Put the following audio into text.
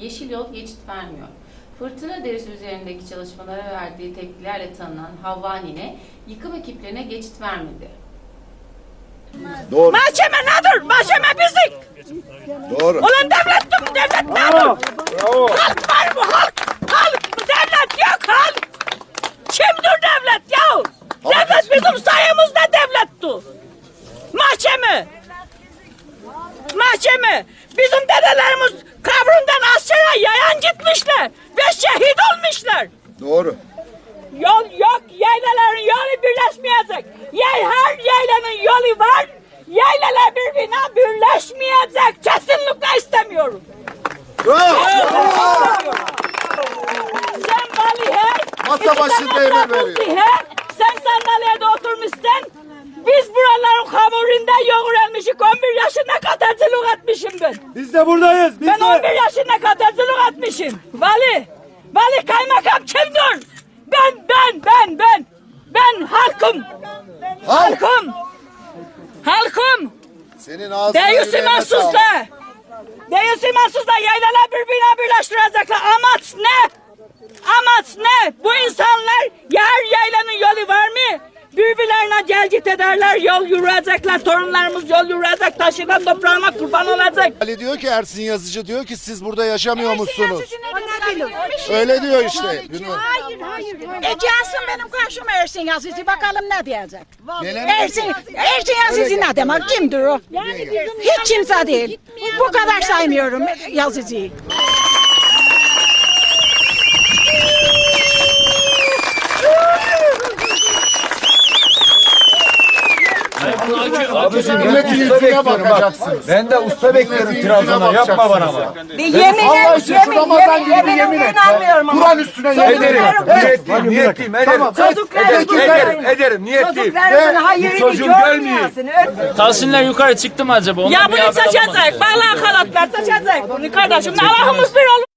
Yeşil Yol geçit vermiyor. Fırtına derisi üzerindeki çalışmalara verdiği tepkilerle tanınan Havva Nine, yıkım ekiplerine geçit vermedi. Doğru. Mahkeme nedir? Mahkeme bizik. Doğru. Ulan devlet mi? Devlet nedir? Halk var mı? Halk. Halk mı? Devlet yok halk. Kimdir devlet ya? Devlet bizim sayemizde devlettu. Mahkeme. Mahkeme. Bizim dedelerimiz kabrundan askere yayan gitmişler. Ve şehit olmuşlar. Doğru. Yol yok, yaylaların yolu birleşmeyecek. Yay her yaylanın yolu var. Yaylalar birbirine birleşmeyecek. Kesinlikle istemiyorum. Bravo. Sen valihe, Masa tapuzihe, veriyor. Sen sandalyede oturmuşsun. Biz buraların hamurunda yoğurulmuşuk. 11 yaşında etmişim ben. Biz de buradayız. Biz Ben de. 11 yaşında katercilik etmişim. Vali, vali kaymakam kimdir? Ben, ben, ben, ben. Ben halkım. Halk. Halkım. Halkım. Senin ağzına sağlık. imansızla. Deyüs imansızla yaylalar birbirine birleştirecekler. Amaç ne? Amaç ne? Bu insanlar yer yaylanın yolu var mı? Birbirlerine gel git ederler, yol yürüyecekler, torunlarımız yol yürüyecek, taşınan toprağına kurban olacak. Ali diyor ki Ersin Yazıcı diyor ki siz burada yaşamıyor musunuz? Öyle diyor işte. Bilmiyorum. Hayır hayır. E gelsin benim karşıma Ersin Yazıcı bakalım ne diyecek. Gelen- Ersin, Ersin Yazıcı ne demek? Kimdir o? Hiç kimse değil. Bu kadar saymıyorum Yazıcı'yı. Milletin yüzüne bakacaksınız. Ben de usta bekliyorum Trabzon'a. Yapma bana bak. Yemin Allah için şu Ramazan bir yemin et. Kur'an üstüne yemin Ederim. et. Niyetliyim, niyetliyim. Ederim. Ederim, ederim, ederim. Niyetliyim. Bu çocuğum gelmiyor. Tahsinler yukarı çıktı mı acaba? Ya bir bunu seçecek, bağlan halatlar seçecek. Bunu kardeşim Allah'ımız bir olur.